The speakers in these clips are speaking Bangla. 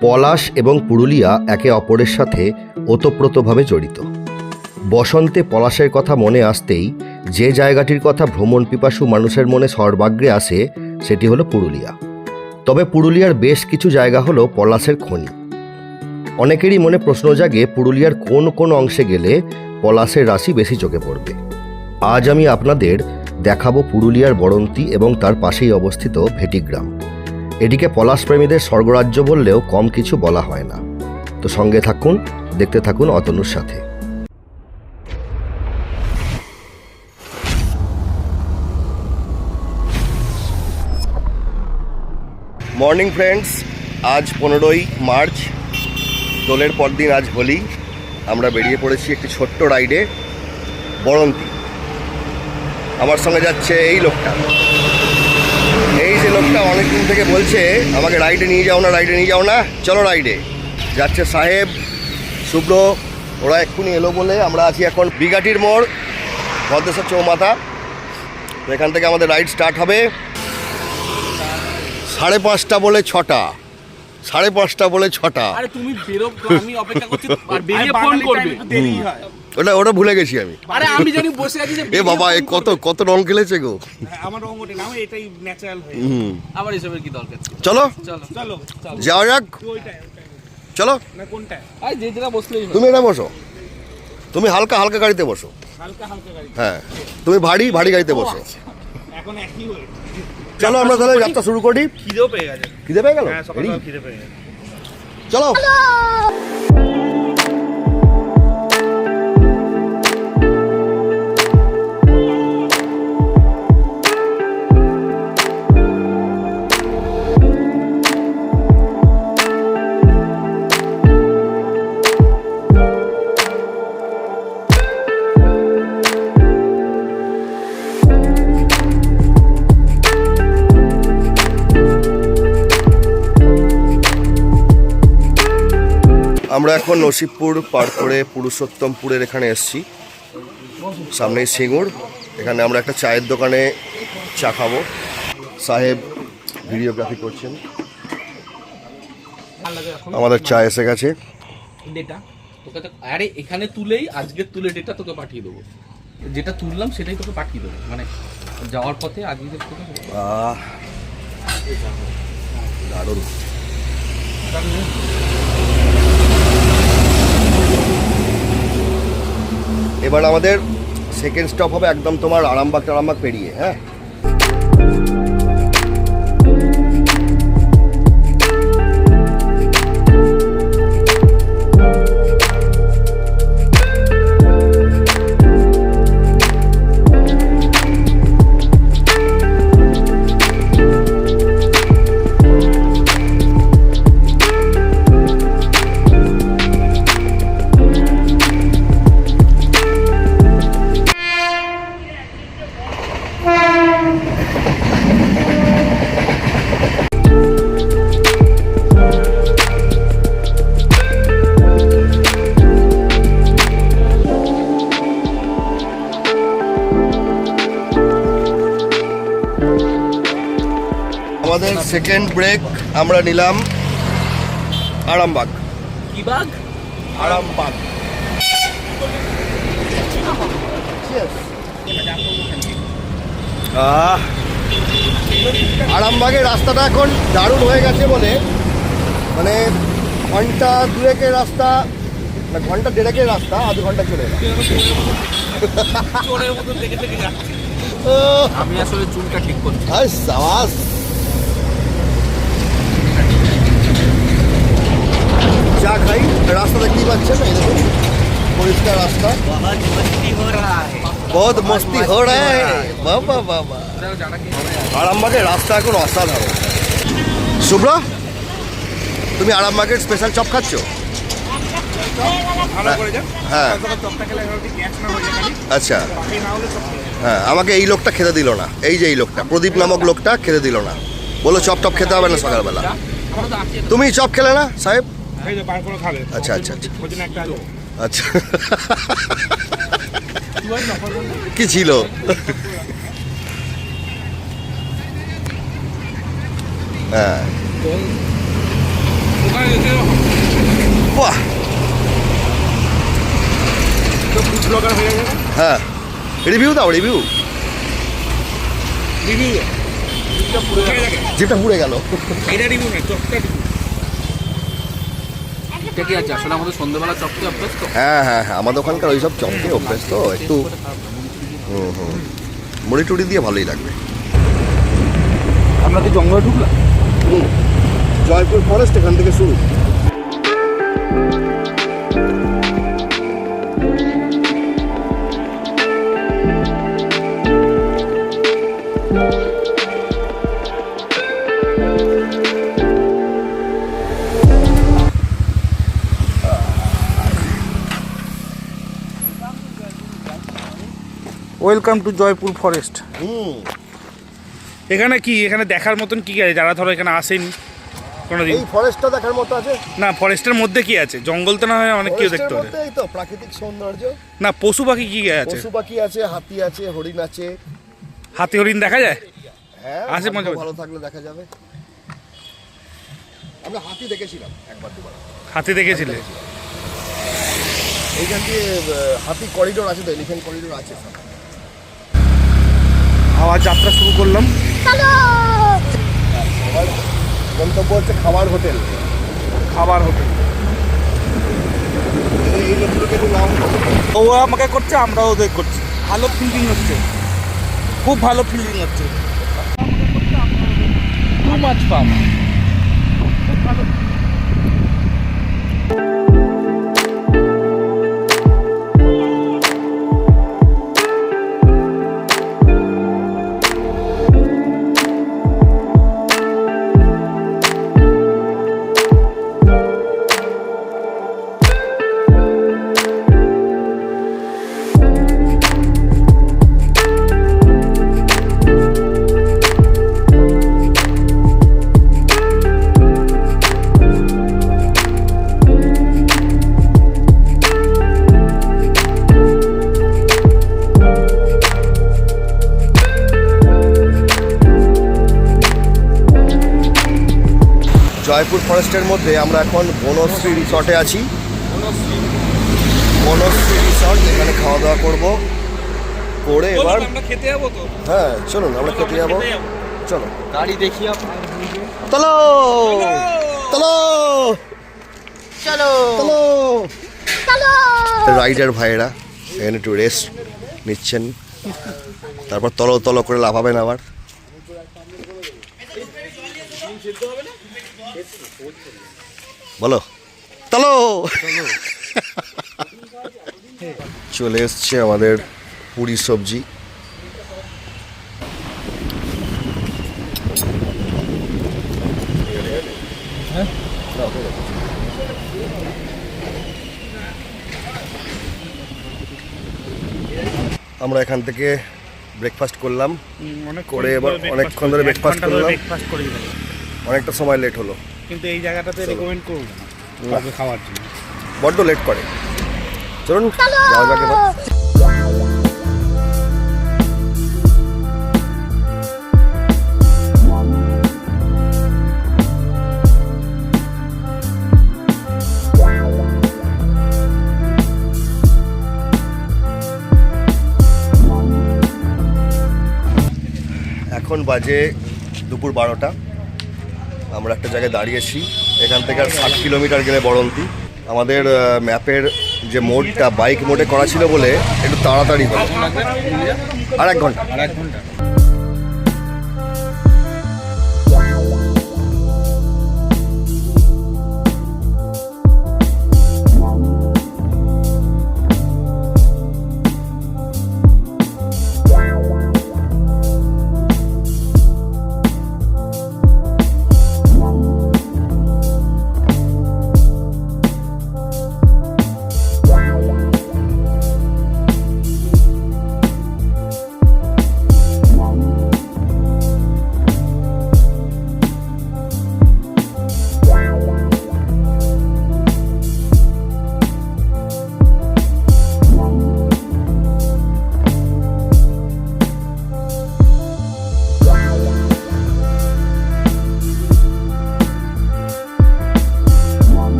পলাশ এবং পুরুলিয়া একে অপরের সাথে ওতপ্রোতভাবে জড়িত। বসন্তে পলাশের কথা মনে আসতেই যে জায়গাটির কথা ভ্রমণ পিপাসু মানুষের মনে সর্বাগ্রে আসে, সেটি হলো পুরুলিয়া। তবে পুরুলিয়ার বেশ কিছু জায়গা হলো পলাশের খনি। অনেকেরই মনে প্রশ্ন জাগে পুরুলিয়ার কোন কোন অংশে গেলে পলাশের রাশি বেশি চোখে পড়বে। আজ আমি আপনাদের দেখাবো পুরুলিয়ার বরন্তি এবং তার পাশেই অবস্থিত ভেটিগ্রাম। এটিকে পলাশ প্রেমীদের স্বর্গরাজ্য বললেও কম কিছু বলা হয় না। তো সঙ্গে থাকুন, দেখতে থাকুন অতনুর সাথে। মর্নিং ফ্রেন্ডস আজ পনেরোই মার্চ। দোলের পর দিন আজ হোলি। আমরা বেরিয়ে পড়েছি একটি ছোট্ট রাইডে, বরন্তি। আমার সঙ্গে যাচ্ছে এই লোকটা। লোকটা অনেকদিন থেকে বলছে আমাকে রাইডে নিয়ে যাও না রাইডে নিয়ে যাও না চলো রাইডে যাচ্ছে সাহেব শুভ্র ওরা এক্ষুনি এলো বলে আমরা আছি এখন বিঘাটির মোড় ভদ্রেশ্বর চৌমাথা। এখান থেকে আমাদের রাইড স্টার্ট হবে। সাড়ে পাঁচটা বলে ছটা। সাড়ে পাঁচটা বলে ছটা। আরে তুমি বেরো আমি অপেক্ষা করছি আর বেরিয়ে ফোন করবে। দেরি হয়। ওটা ওটা ভুলে গেছি আমি। আরে আমি জানি বসে আছি যে এ বাবা এ কত কত রং খেলেছে গো? হ্যাঁ, আমার রং ওঠে না এটাই ন্যাচারাল হয়ে আমার এসবের কি দরকার চলো। চলো। চলো। যাওয়া যাক। চলো। না কোনটায় আই যে যেটা বসলেই তুমি এটা বসো। তুমি হালকা হালকা গাড়িতে বসো। হালকা হালকা গাড়ি হ্যাঁ। তুমি ভারী ভারী গাড়িতে বসো। এখন একই চলো আমরা তাহলে যাত্রা শুরু করি। খিদেও পেয়ে গেছে। খিদে পেয়ে গেল? হ্যাঁ সকাল খিদে পেয়ে গেছে। চলো। আমরা এখন নসিবপুর পার করে পুরুষোত্তমপুরের এখানে এসেছি। সামনেই সিঙ্গুর। এখানে আমরা একটা চায়ের দোকানে চা খাব। সাহেব ভিডিওগ্রাফি করছেন। আমাদের চা এসে গেছে। ডেটা। তোকে আরে এখানে তুলেই আজকের তুলে ডেটা তোকে পাঠিয়ে দেবো। যেটা তুললাম সেটাই তোকে পাঠিয়ে দেবো। মানে যাওয়ার পথে আহ দারুণ। এবার আমাদের সেকেন্ড স্টপ হবে একদম তোমার আরামবাগ টারামবাগ পেরিয়ে হ্যাঁ? সেকেন্ড ব্রেক আমরা নিলাম আরামবাগ। কি বাঘ আরামবাগ আরামবাগের রাস্তাটা এখন দারুণ হয়ে গেছে বলে মানে ঘণ্টা দুয়েকের রাস্তা মানে ঘণ্টা দেড়েকের রাস্তা আধ ঘণ্টা চলে আমি আসলে চুলটা ঠিক করছি হাই সাবাস চা খাই রাস্তা দেখতেই পাচ্ছেন? এই দেখুন পরিষ্কার রাস্তা। বহুত মস্তি হো রা বাবা বাবা। আরামবাগের রাস্তা এখন অসাধারণ। শুভ্র তুমি আরামবাগের স্পেশাল চপ খাচ্ছ? হ্যাঁ। আচ্ছা। হ্যাঁ আমাকে এই লোকটা খেতে দিল না। এই যে এই লোকটা প্রদীপ নামক লোকটা খেতে দিল না। বলো চপ টপ খেতে হবে না সকালবেলা। তুমি চপ খেলে না সাহেব? আচ্ছা আচ্ছা আচ্ছা। আচ্ছা। কি ছিল? হ্যাঁ। বাহ। হয়ে গেছে। হ্যাঁ। রিভিউ দাও রিভিউ যেটা পুড়ে গেল। এটা রিভিউ না এটা কি আছে? আসলে আমাদের সন্ধ্যাবেলা চপকে অভ্যাস তো হ্যাঁ হ্যাঁ হ্যাঁ আমাদের ওখানকার ওই সব চপকে অভ্যাস তো একটু হুম হুম। মুড়ি টুড়ি দিয়ে ভালোই লাগবে। আমরা কি জঙ্গলে ঢুকলাম? হুম। জয়পুর ফরেস্ট এখান থেকে শুরু। ওয়েলকাম টু জয়পুর ফরেস্ট হুম। এখানে কি? এখানে দেখার মতন কি আছে যারা ধরো এখানে আসেনি কোনোদিন। এই ফরেস্টটা দেখার মতো আছে? না ফরেস্টের মধ্যে কি আছে? জঙ্গল তো না হয় অনেক কেউ দেখতে ফরেস্টের পারে। এই তো প্রাকৃতিক সৌন্দর্য। না পশু পাখি কি আছে? পশু পাখি আছে হাতি আছে হরিণ আছে। হাতি হরিণ দেখা যায়? হ্যাঁ আছে। ভালো থাকলে দেখা যাবে। আমরা হাতি দেখেছিলাম একবার দুবার। হাতি দেখেছিলে? এইখান দিয়ে আহ, হাতি করিডোর আছে তো এলিফ্যান্ট করিডোর আছে আবার যাত্রা শুরু করলাম। গন্তব্য হচ্ছে খাবার হোটেল। খাবার হোটেল। ও আমাকে করছে আমরা ওদের করছি। ভালো ফিল্ডিং হচ্ছে। খুব ভালো ফিল্ডিং হচ্ছে। টু মাছ ফার্ম জয়পুর ফরেস্টের মধ্যে আমরা এখন বনশ্রী রিসর্টে আছি। বনশ্রী রিসর্ট এখানে খাওয়া দাওয়া করব। করে এবার আমরা খেতে যাব তো। হ্যাঁ চলুন আমরা খেতে যাব। চলো। গাড়ি দেখি চলো চলো! চলো চলো রাইডার ভাইয়েরা এখানে একটু রেস্ট নিচ্ছেন। তারপর তলো তলো করে লাফাবেন আবার। বলো। চলো চলে এসছে আমাদের পুরি সবজি। আমরা এখান থেকে ব্রেকফাস্ট করলাম। করে এবার অনেকক্ষণ ধরে ব্রেকফাস্ট করলাম। অনেকটা সময় লেট হলো। কিন্তু এই জায়গাটাতে রেকমেন্ড করব না। কাউকে খাওয়ার জন্য। বড্ড লেট করে। চলুন যাওয়া যাক এবার। এখন বাজে দুপুর বারোটা। আমরা একটা জায়গায় দাঁড়িয়েছি। এখান থেকে আর ষাট কিলোমিটার গেলে বড়ন্তি আমাদের ম্যাপের যে মোডটা, বাইক মোডে করা ছিল বলে একটু তাড়াতাড়ি হলো আর এক ঘণ্টা। আর এক ঘণ্টা।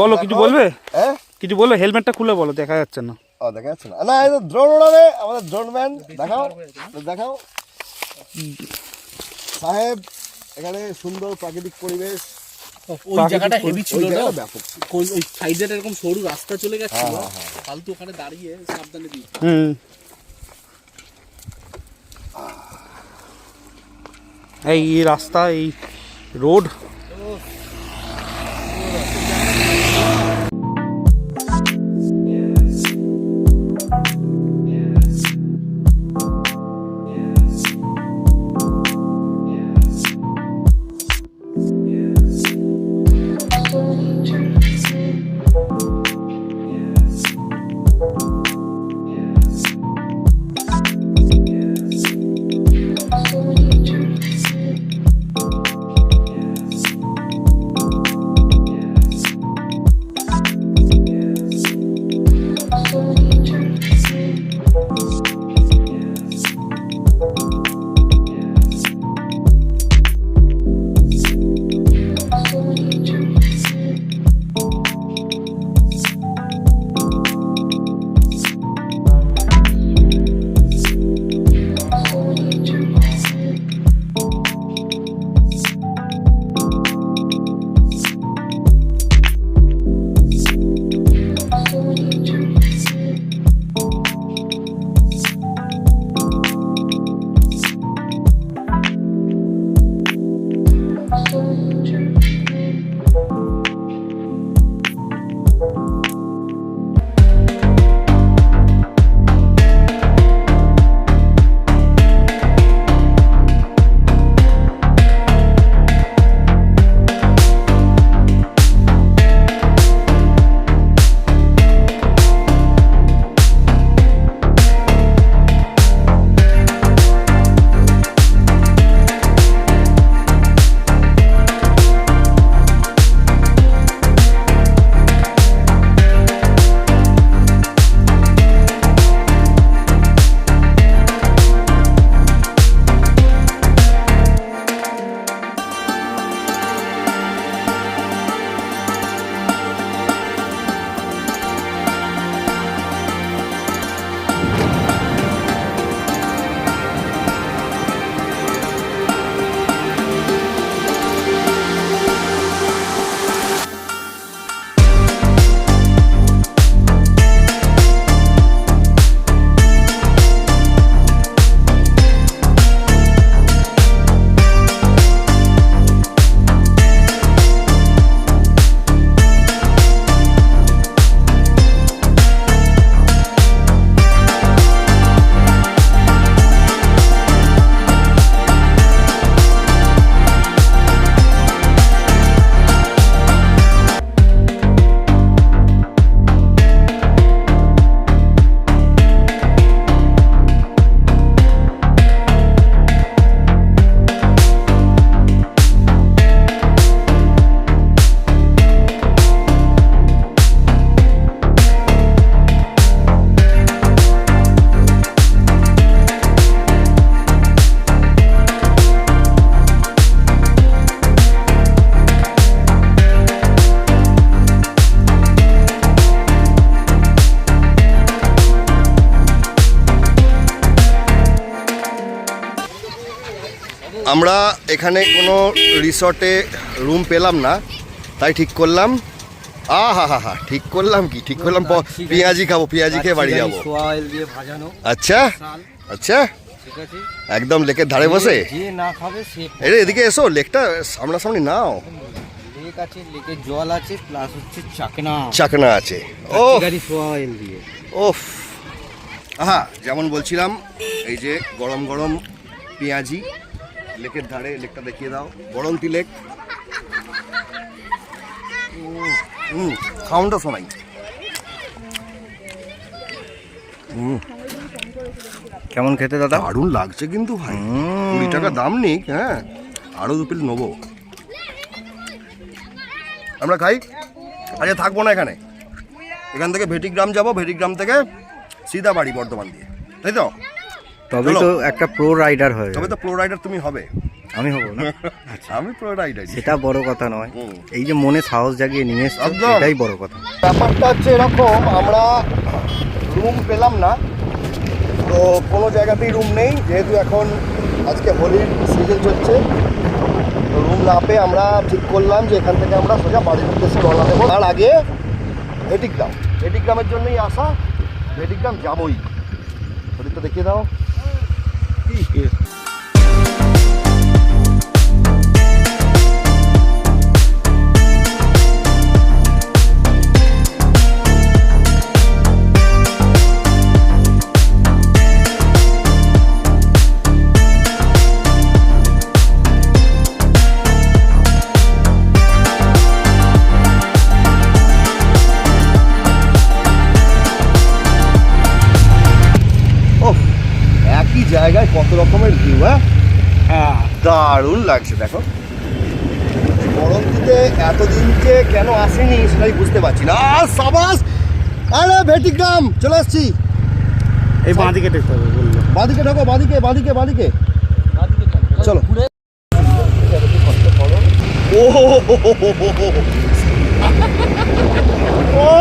বলো কিছু বলবে? হ্যাঁ? কিছু বলবে? হেলমেটটা খুলে বলো দেখা যাচ্ছে না। ও দেখা যাচ্ছে না। না এই ড্রোন ওড়াবে আমাদের ড্রোন ম্যান দেখাও দেখাও। সাহেব এখানে সুন্দর প্রাকৃতিক পরিবেশ। ওই জায়গাটা হেভি ছিল না? কোন- ওই সাইডে এরকম সরু রাস্তা চলে গেছিল। হ্যাঁ, হ্যাঁ, ফালতু ওখানে দাঁড়িয়ে সাবধানে দিই হুম। এই রাস্তা এই রোড আমরা এখানে কোনো রিসর্টে রুম পেলাম না তাই ঠিক করলাম। আ হা হা হা ঠিক করলাম কি ঠিক করলাম পেঁয়াজি খাব পেঁয়াজি খেয়ে বাড়ি যাব। আচ্ছা আচ্ছা। একদম লেকের ধারে বসে? যে না খাবে সে এই রে, এদিকে এসো লেকটা সামনাসামনি নাও। জল আছে প্লাস হচ্ছে চাকনা। চাকনা আছে। ও ওফ হ্যাঁ যেমন বলছিলাম এই যে গরম গরম পেঁয়াজি লেকের ধারে লেকটা দেখিয়ে দাও। গরমতি লেক। হুম সাউন্ডটা শোনাই। হুম কেমন খেতে দাদা? দারুণ লাগছে কিন্তু ভাই। কুড়ি টাকা দাম নেই হ্যাঁ? আরও দু পিস নেব। আমরা খাই? আচ্ছা থাকব না এখানে। এখান থেকে ভেটিগ্রাম যাব। ভেটিগ্রাম থেকে সিধা বাড়ি বর্ধমান দিয়ে। তাই তো? তবে তো একটা প্রো রাইডার হয়ে তবে তো প্রো রাইডার তুমি হবে। আমি হব না? আচ্ছা। আমি প্রো রাইডার সেটা বড় কথা নয়। এই যে মনে সাহস জাগিয়ে নিয়ে এসছো। সেটাই বড় কথা। ব্যাপারটা হচ্ছে এরকম আমরা রুম পেলাম না। তো কোনো জায়গাতেই রুম নেই যেহেতু এখন আজকে হোলির সিজন চলছে। তো রুম না পেয়ে আমরা ঠিক করলাম যে এখান থেকে আমরা সোজা বাড়ির উদ্দেশ্যে রওনা দেবো। তার আগে ভেটিগ্রাম ভেটিগ্রামের জন্যই আসা। ভেটিগ্রাম যাবই। শরীরটা দেখিয়ে দাও। জায়গায় কত রকমের ভিউ হ্যাঁ? হ্যাঁ। দারুণ লাগছে দেখো। বরন্তিতে এতদিন যে কেন আসেনি সেটাই বুঝতে পারছি না। সাবাস! আরে ভেটিগ্রাম চলে আসছি। এই বাঁ দিকে দেখতে হবে বলল। বাদিকে ঢোকো বাদিকে বাদিকে বাদিকে। চলো। ও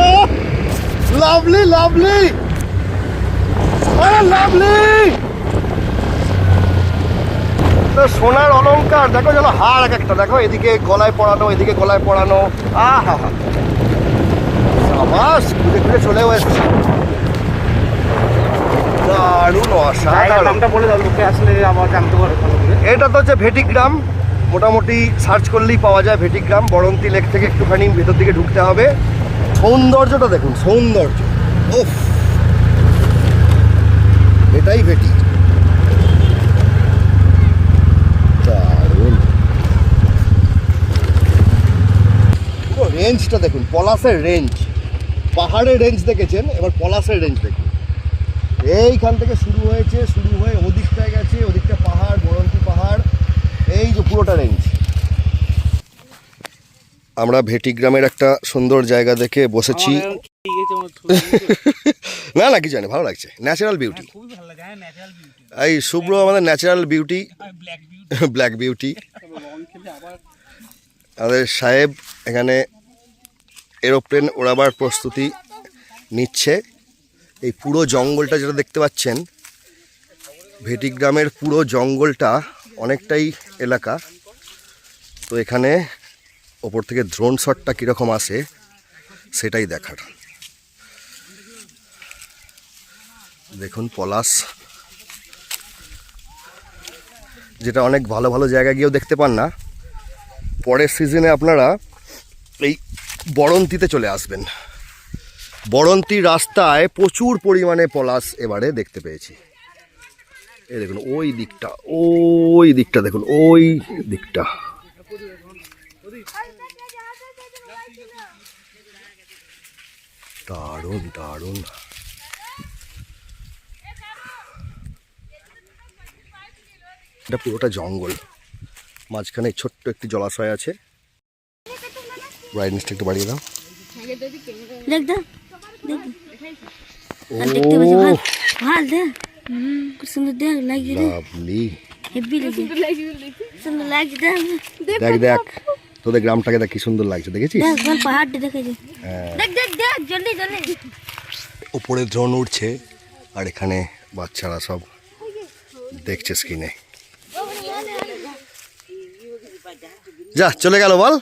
লাভলি লাভলি! আরে লাভলি! তো সোনার অলঙ্কার দেখো যেন হার এক একটা। দেখো এদিকে গলায় পড়ানো এদিকে গলায় পড়ানো আহা! হা সাবাস ঘুরে ঘুরে চলেও এসছে। দারুণ অসাধারণ। নামটা বলে দাও লোকে আসলে আবার জানতে পারে ভালো করে এটা তো হচ্ছে ভেটিগ্রাম। মোটামুটি সার্চ করলেই পাওয়া যায় ভেটিগ্রাম। বরন্তি লেক থেকে একটুখানি ভেতর দিকে ঢুকতে হবে। সৌন্দর্যটা দেখুন সৌন্দর্য। উফ! এটাই ভেটি দারুণ পুরো রেঞ্জটা দেখুন পলাশের রেঞ্জ। পাহাড়ের রেঞ্জ দেখেছেন এবার পলাশের রেঞ্জ দেখুন। এইখান থেকে শুরু হয়েছে শুরু হয়ে ওদিকটায় গেছে ওদিকটা পাহাড় বরন্তি পাহাড় এই যে পুরোটা রেঞ্জ। আমরা ভেটিগ্রামের একটা সুন্দর জায়গা দেখে বসেছি। না না কি জানি ভালো লাগছে। ন্যাচারাল বিউটি হ্যাঁ এই শুভ্র আমাদের ন্যাচারাল বিউটি ব্ল্যাক বিউটি আমাদের সাহেব এখানে এরোপ্লেন ওড়াবার প্রস্তুতি নিচ্ছে। এই পুরো জঙ্গলটা যেটা দেখতে পাচ্ছেন, ভেটিগ্রামের পুরো জঙ্গলটা অনেকটাই এলাকা। তো এখানে ওপর থেকে ড্রোন শটটা কীরকম আসে সেটাই দেখার। দেখুন পলাশ। যেটা অনেক ভালো ভালো জায়গা গিয়েও দেখতে পান না। পরের সিজনে আপনারা এই বরন্তিতে চলে আসবেন। বরন্তির রাস্তায় প্রচুর পরিমাণে পলাশ এবারে দেখতে পেয়েছি। এই দেখুন, ওই দিকটা ওই দিকটা দেখুন, ওই দিকটা। দারুণ দারুণ। এটা পুরোটা জঙ্গল। মাঝখানে ছোট্ট একটি জলাশয় আছে। ব্রাইটনেসটা একটু বাড়িয়ে দাও দেখ দেখ দেখ দেখতে পাচ্ছি ভালো ভালো দেখ খুব সুন্দর দেখ লাগছে লাভলি হেভি লাগছে সুন্দর লাগছে দেখ দেখ দেখ তোদের গ্রামটাকে দেখ কি সুন্দর লাগছে দেখেছিস? দেখ বল পাহাড়টা দেখেছি হ্যাঁ। দেখ দেখ দেখ জলদি জলদি। উপরে ড্রোন উঠছে আর এখানে বাচ্চারা সব দেখছে স্ক্রিনে যা চলে গেল বল।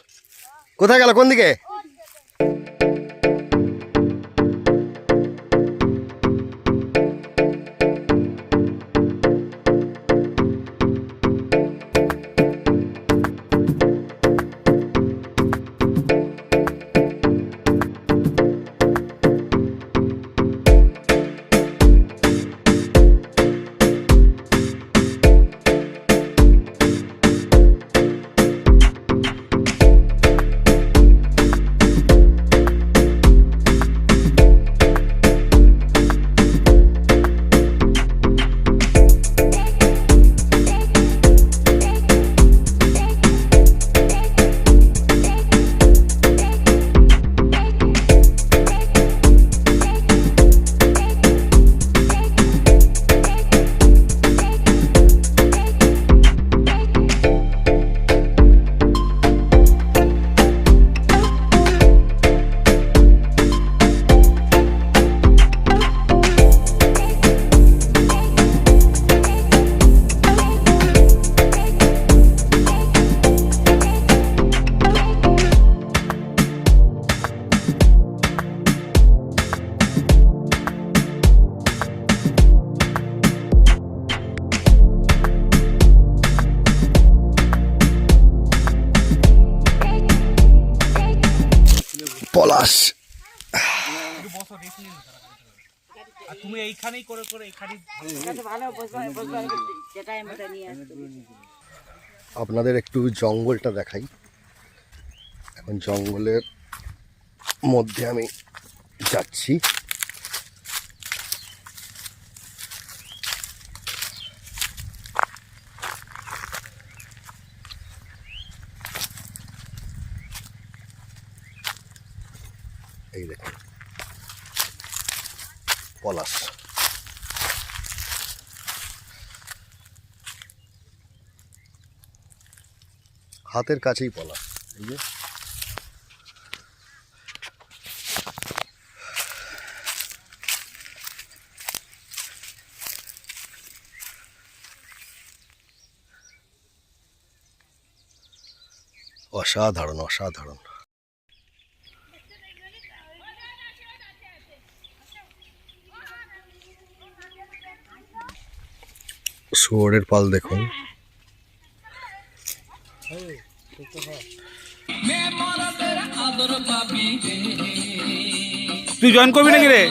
কোথায় গেল? কোন দিকে? পলাশ। তুমি এইখানেই করে করে আপনাদের একটু জঙ্গলটা দেখাই। এখন জঙ্গলের মধ্যে আমি যাচ্ছি এই দেখুন পলাশ হাতের কাছেই পলাশ এই যে। অসাধারণ অসাধারণ। শুয়োরের পাল দেখুন। তুই জয়েন করবি নাকি রে?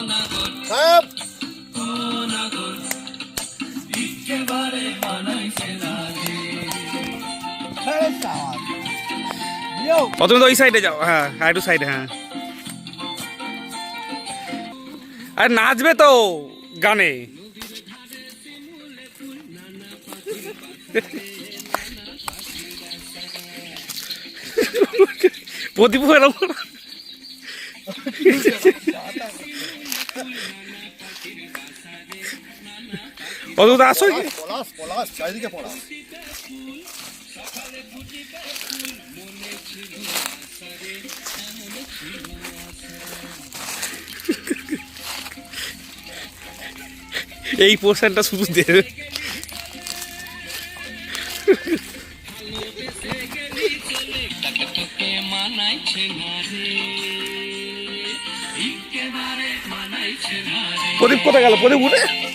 ও তুমি তো ওই সাইডে যাও। হ্যাঁ হ্যাঁ একটু সাইডে হ্যাঁ। আরে নাচবে তো গানে। প্রদীপ এরকম। অদ্ভুত আসো পলাশ পলাশ চারিদিকে পলাশ। এই পোর্শনটা শুধু দেবে। প্রদীপ কোথায় গেল? প্রদীপ উঠে?